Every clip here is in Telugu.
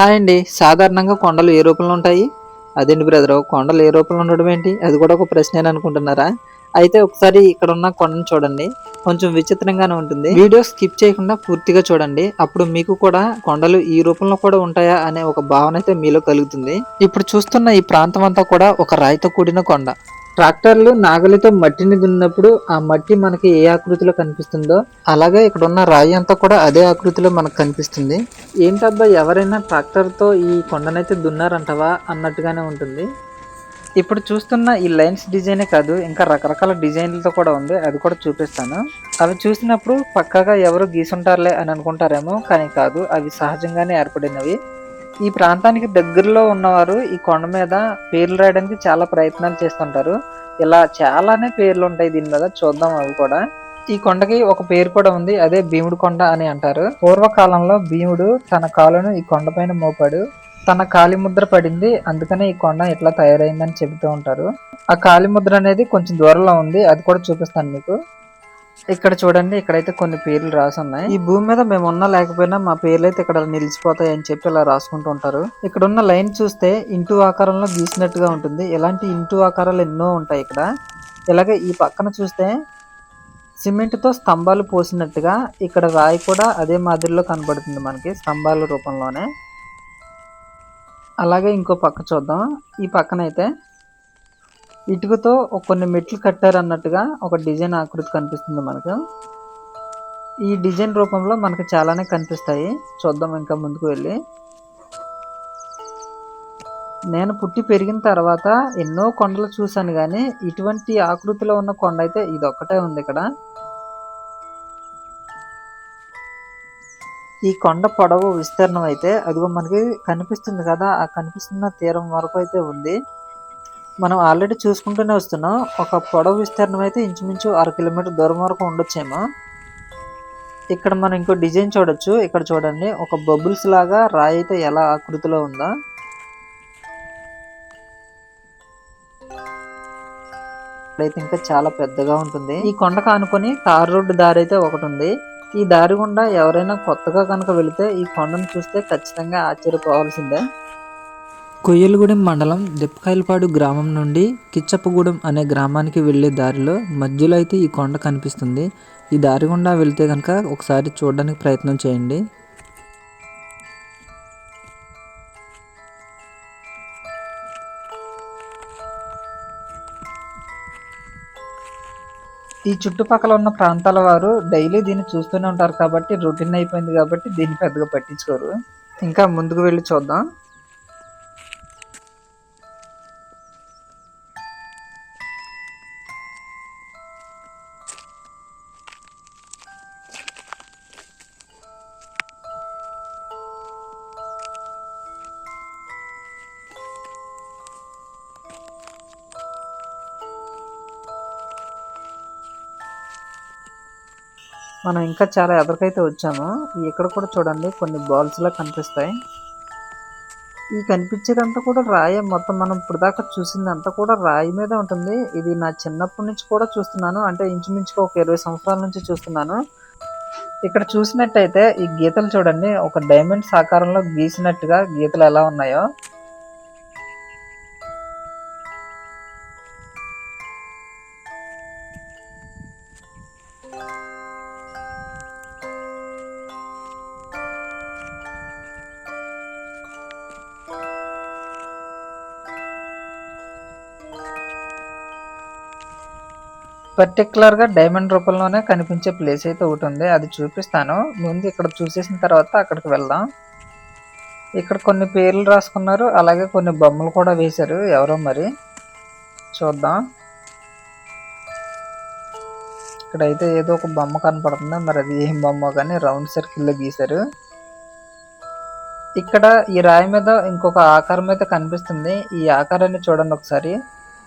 హాయ్ అండి. సాధారణంగా కొండలు ఏ రూపంలో ఉంటాయి? అదేంటి బ్రదర్? కొండలు ఏ రూపంలో ఉండడం ఏంటి? అది కూడా ఒక ప్రశ్న అనుకుంటున్నారా? అయితే ఒకసారి ఇక్కడ ఉన్న కొండను చూడండి. కొంచెం విచిత్రంగానే ఉంటుంది. వీడియో స్కిప్ చేయకుండా పూర్తిగా చూడండి. అప్పుడు మీకు కూడా కొండలు ఈ రూపంలో కూడా ఉంటాయా అనే ఒక భావన అయితే మీలో కలుగుతుంది. ఇప్పుడు చూస్తున్న ఈ ప్రాంతం అంతా కూడా ఒక రాయితో కూడిన కొండ. ట్రాక్టర్లు నాగలితో మట్టిని దున్నప్పుడు ఆ మట్టి మనకి ఏ ఆకృతిలో కనిపిస్తుందో అలాగే ఇక్కడ ఉన్న రాయి అంతా కూడా అదే ఆకృతిలో మనకు కనిపిస్తుంది. ఏంటబ్బా ఎవరైనా ట్రాక్టర్తో ఈ కొండనైతే దున్నారంటవా అన్నట్టుగానే ఉంటుంది. ఇప్పుడు చూస్తున్న ఈ లైన్స్ డిజైనే కాదు ఇంకా రకరకాల డిజైన్లతో కూడా ఉంది అది కూడా చూపిస్తాను. అవి చూసినప్పుడు పక్కాగా ఎవరు గీసుంటారులే అని అనుకుంటారేమో కానీ కాదు అవి సహజంగానే ఏర్పడినవి. ఈ ప్రాంతానికి దగ్గరలో ఉన్నవారు ఈ కొండ మీద పేర్లు రాయడానికి చాలా ప్రయత్నాలు చేస్తుంటారు. ఇలా చాలానే పేర్లు ఉంటాయి దీని మీద చూద్దాం అవి కూడా. ఈ కొండకి ఒక పేరు కూడా ఉంది అదే భీముడు కొండ అని అంటారు. పూర్వకాలంలో భీముడు తన కాలును ఈ కొండపైన మోపాడు. తన కాలి ముద్ర పడింది అందుకనే ఈ కొండ ఇట్లా తయారైందని చెబుతూ ఉంటారు. ఆ కాలి ముద్ర అనేది కొంచెం దూరంలో ఉంది అది కూడా చూపిస్తాను మీకు. ఇక్కడ చూడండి ఇక్కడైతే కొన్ని పేర్లు రాసి ఉన్నాయి ఈ భూమి మీద మేము ఉన్నా లేకపోయినా మా పేర్లు అయితే ఇక్కడ నిలిచిపోతాయి అని చెప్పి ఇలా రాసుకుంటూ ఉంటారు. ఇక్కడ ఉన్న లైన్ చూస్తే ఇంటూ ఆకారంలో గీసినట్టుగా ఉంటుంది. ఇలాంటి ఇంటూ ఆకారాలు ఎన్నో ఉంటాయి ఇక్కడ. ఇలాగే ఈ పక్కన చూస్తే సిమెంట్తో స్తంభాలు పోసినట్టుగా ఇక్కడ రాయి కూడా అదే మాదిరిలో కనబడుతుంది మనకి స్తంభాల రూపంలోనే. అలాగే ఇంకో పక్క చూద్దాం. ఈ పక్కన అయితే ఇటుకతో కొన్ని మెట్లు కట్టారన్నట్టుగా ఒక డిజైన్ ఆకృతి కనిపిస్తుంది మనకు. ఈ డిజైన్ రూపంలో మనకు చాలానే కనిపిస్తాయి. చూద్దాం ఇంకా ముందుకు వెళ్ళి. నేను పుట్టి పెరిగిన తర్వాత ఎన్నో కొండలు చూశాను కానీ ఇటువంటి ఆకృతిలో ఉన్న కొండ అయితే ఇది ఒక్కటే ఉంది ఇక్కడ. ఈ కొండ పొడవు విస్తీర్ణం అయితే అదిగో మనకి కనిపిస్తుంది కదా ఆ కనిపిస్తున్న తీరం వరకు అయితే ఉంది. మనం ఆల్రెడీ చూసుకుంటూనే వస్తున్నాం. ఒక పొడవు విస్తీర్ణం అయితే ఇంచుమించు అర కిలోమీటర్ దూరం వరకు ఉండొచ్చేమో. ఇక్కడ మనం ఇంకో డిజైన్ చూడొచ్చు. ఇక్కడ చూడండి ఒక బబుల్స్ లాగా రాయి అయితే ఎలా ఆకృతిలో ఉందో. అయితే ఇంకా చాలా పెద్దగా ఉంటుంది. ఈ కొండకు ఆనుకొని తార్ రోడ్డు దారి అయితే ఒకటి ఉంది. ఈ దారి గుండా ఎవరైనా కొత్తగా కనుక వెళితే ఈ కొండను చూస్తే ఖచ్చితంగా ఆశ్చర్యపోవాల్సిందే. కొయ్యలగూడెం మండలం దెప్పకాయలపాడు గ్రామం నుండి కిచ్చప్పగూడెం అనే గ్రామానికి వెళ్ళే దారిలో మధ్యలో అయితే ఈ కొండ కనిపిస్తుంది. ఈ దారి గుండా వెళ్తే కనుక ఒకసారి చూడడానికి ప్రయత్నం చేయండి. ఈ చుట్టుపక్కల ఉన్న ప్రాంతాల వారు డైలీ దీన్ని చూస్తూనే ఉంటారు కాబట్టి రొటీన్ అయిపోయింది కాబట్టి దీన్ని పెద్దగా పట్టించుకోరు. ఇంకా ముందుకు వెళ్ళి చూద్దాం. మనం ఇంకా చాలా ఎదరికైతే వచ్చాము ఇక్కడ కూడా చూడండి కొన్ని బాల్స్లా కనిపిస్తాయి. ఈ కనిపించేదంతా కూడా రాయి మొత్తం మనం ఇప్పుడు దాకా చూసిందంతా కూడా రాయి మీద ఉంటుంది. ఇది నా చిన్నప్పటి నుంచి కూడా చూస్తున్నాను. అంటే ఇంచుమించుగా ఒక ఇరవై సంవత్సరాల నుంచి చూస్తున్నాను. ఇక్కడ చూసినట్టయితే ఈ గీతలు చూడండి ఒక డైమండ్స్ ఆకారంలో గీసినట్టుగా గీతలు ఎలా ఉన్నాయో. పర్టికులర్గా డైమండ్ రూపంలోనే కనిపించే ప్లేస్ అయితే ఒకటి ఉంది. అది చూపిస్తాను. ముందు ఇక్కడ చూసేసిన తర్వాత అక్కడికి వెళ్దాం. ఇక్కడ కొన్ని పేర్లు రాసుకున్నారు. అలాగే కొన్ని బొమ్మలు కూడా వేశారు ఎవరో మరి. చూద్దాం. ఇక్కడైతే ఏదో ఒక బొమ్మ కనపడుతుంది. మరి అది ఏం బొమ్మ కానీ రౌండ్ సర్కిల్లో గీశారు. ఇక్కడ ఈ రాయి మీద ఇంకొక ఆకారం అయితే కనిపిస్తుంది. ఈ ఆకారాన్ని చూడండి ఒకసారి.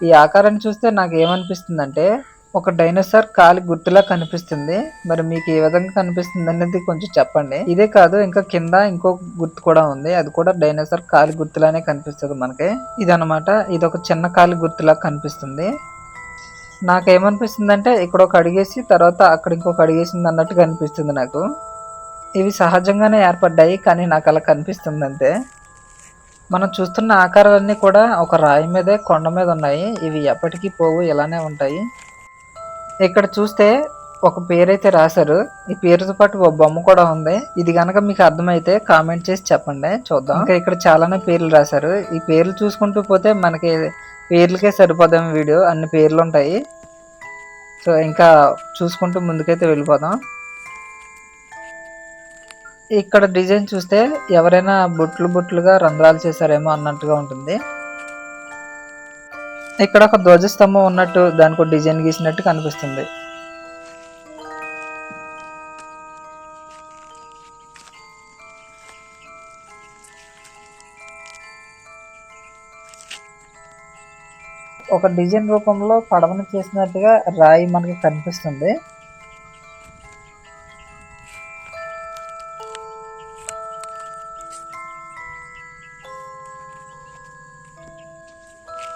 ఈ ఆకారాన్ని చూస్తే నాకు ఏమనిపిస్తుంది అంటే ఒక డైనోసార్ కాలి గుర్తులా కనిపిస్తుంది. మరి మీకు ఏ విధంగా కనిపిస్తుంది అనేది కొంచెం చెప్పండి. ఇదే కాదు ఇంకా కింద ఇంకో గుర్తు కూడా ఉంది. అది కూడా డైనోసార్ కాలి గుర్తులానే కనిపిస్తుంది మనకి. ఇదనమాట ఇది ఒక చిన్న కాలి గుర్తులా కనిపిస్తుంది. నాకేమనిపిస్తుంది అంటే ఇక్కడ ఒక అడిగేసి తర్వాత అక్కడ ఇంకొక అడిగేసింది అన్నట్టు కనిపిస్తుంది నాకు. ఇవి సహజంగానే ఏర్పడ్డాయి కానీ నాకు అలా కనిపిస్తుంది అంతే. మనం చూస్తున్న ఆకారాలన్నీ కూడా ఒక రాయి మీదే కొండ మీద ఉన్నాయి ఇవి ఎప్పటికీ పోవు ఇలానే ఉంటాయి. ఇక్కడ చూస్తే ఒక పేరైతే రాశారు. ఈ పేరుతో పాటు ఒక బొమ్మ కూడా ఉంది. ఇది గనక మీకు అర్థమైతే కామెంట్ చేసి చెప్పండి. చూద్దాం. ఇంకా ఇక్కడ చాలానే పేర్లు రాశారు. ఈ పేర్లు చూసుకుంటూ పోతే మనకి పేర్లకే సరిపోదాం వీడియో. అన్ని పేర్లు ఉంటాయి. సో ఇంకా చూసుకుంటూ ముందుకైతే వెళ్ళిపోదాం. ఇక్కడ డిజైన్ చూస్తే ఎవరైనా బుట్లు బుట్లుగా రంధ్రాలు చేశారేమో అన్నట్టుగా ఉంటుంది. ఇక్కడ ఒక ధ్వజస్తంభం ఉన్నట్టు దానికి ఒక డిజైన్ గీసినట్టు కనిపిస్తుంది. ఒక డిజైన్ రూపంలో పడవను చేసినట్టుగా రాయి మనకి కనిపిస్తుంది.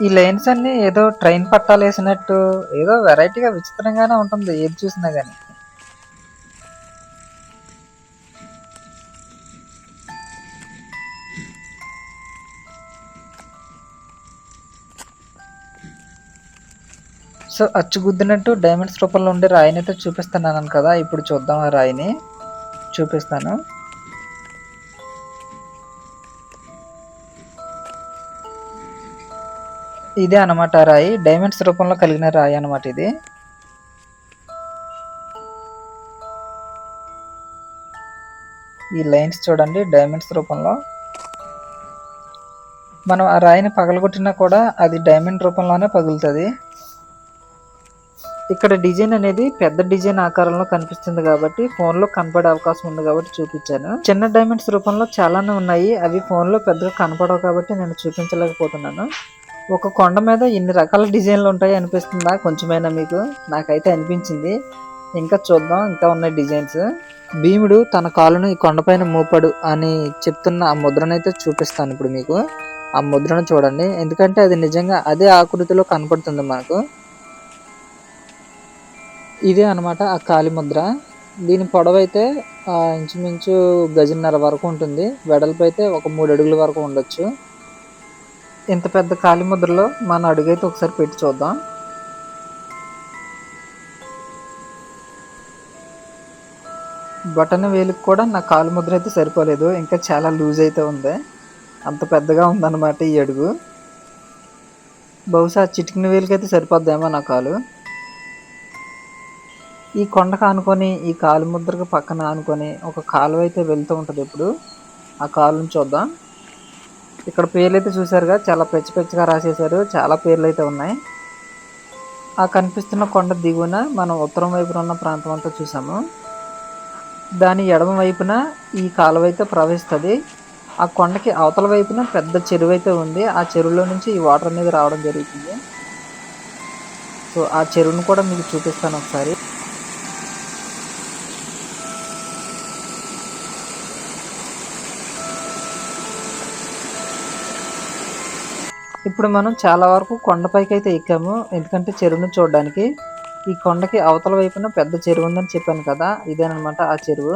ఈ లైన్స్ అన్ని ఏదో ట్రైన్ పట్టాలు వేసినట్టు ఏదో వెరైటీగా విచిత్రంగానే ఉంటుంది ఏది చూసినా కానీ సో అచ్చుగుద్దినట్టు డైమండ్స్ రూపంలో ఉండే రాయిని అయితే చూపిస్తున్నాను కదా ఇప్పుడు చూద్దాం ఆ రాయిని. చూపిస్తాను. ఇదే అనమాట రాయి. డైమండ్స్ రూపంలో కలిగిన రాయి అనమాట ఇది. ఈ లైన్స్ చూడండి డైమండ్స్ రూపంలో. మనం ఆ రాయిని పగలగొట్టినా కూడా అది డైమండ్ రూపంలోనే పగులుతుంది. ఇక్కడ డిజైన్ అనేది పెద్ద డిజైన్ ఆకారంలో కనిపిస్తుంది కాబట్టి ఫోన్లో కనపడే అవకాశం ఉంది కాబట్టి చూపించాను. చిన్న డైమండ్స్ రూపంలో చాలానే ఉన్నాయి. అవి ఫోన్లో పెద్దగా కనపడవు కాబట్టి నేను చూపించలేకపోతున్నాను. ఒక కొండ మీద ఇన్ని రకాల డిజైన్లు ఉంటాయి అనిపిస్తుందా కొంచెమైనా మీకు? నాకైతే అనిపించింది. ఇంకా చూద్దాం ఇంకా ఉన్నాయి డిజైన్స్. భీముడు తన కాలును ఈ కొండపైన మూపడు అని చెప్తున్న ఆ ముద్రనైతే చూపిస్తాను ఇప్పుడు మీకు. ఆ ముద్రను చూడండి. ఎందుకంటే అది నిజంగా అదే ఆకృతిలో కనపడుతుంది మనకు ఇదే అనమాట ఆ కాలి ముద్ర. దీని పొడవైతే ఇంచుమించు గజన్నర వరకు ఉంటుంది. వెడల్పు అయితే ఒక మూడు అడుగుల వరకు ఉండొచ్చు. ఇంత పెద్ద కాలి ముద్రలో మన అడుగైతే ఒకసారి పెట్టి చూద్దాం. బటన్ వేలికి కూడా నా కాలు ముద్ర అయితే సరిపోలేదు. ఇంకా చాలా లూజ్ అయితే ఉంది. అంత పెద్దగా ఉందన్నమాట ఈ అడుగు. బహుశా చిటికిన వేలికి సరిపోద్దేమో నా కాలు. ఈ కొండకు ఆనుకొని ఈ కాలు ముద్రకు పక్కన ఆనుకొని ఒక కాలువ అయితే వెళ్తూ ఉంటుంది ఇప్పుడు. ఆ కాలుని చూద్దాం. ఇక్కడ పేర్లు అయితే చూసారుగా చాలా పెచ్చ పెచ్చగా రాసేసారు చాలా పేర్లు అయితే ఉన్నాయి. ఆ కనిపిస్తున్న కొండ దిగువన మనం ఉత్తరం వైపున ఉన్న ప్రాంతం అంతా చూసాము దాని ఎడమ వైపున ఈ కాలువ అయితే ప్రవహిస్తుంది. ఆ కొండకి అవతల వైపున పెద్ద చెరువు అయితే ఉంది. ఆ చెరువులో నుంచి ఈ వాటర్ అనేది రావడం జరుగుతుంది. సో ఆ చెరువును కూడా మీకు చూపిస్తాను ఒకసారి. ఇప్పుడు మనం చాలా వరకు కొండపైకి అయితే ఎక్కాము. ఎందుకంటే చెరువును చూడడానికి. ఈ కొండకి అవతల వైపున పెద్ద చెరువు ఉందని చెప్పాను కదా. ఇదేనమాట ఆ చెరువు.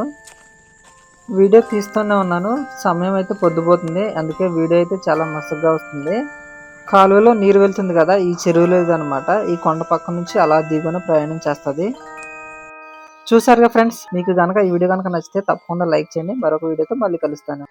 వీడియో తీస్తూనే ఉన్నాను. సమయం అయితే పొద్దుపోతుంది. అందుకే వీడియో అయితే చాలా మస్తుగా వస్తుంది. కాలువలో నీరు వెళ్తుంది కదా ఈ చెరువులో అనమాట ఈ కొండ పక్క నుంచి అలా దిగున ప్రయాణం చేస్తుంది. చూసారుగా ఫ్రెండ్స్? మీకు కనుక ఈ వీడియో కనుక నచ్చితే తప్పకుండా లైక్ చేయండి. మరొక వీడియోతో మళ్ళీ కలుస్తాను.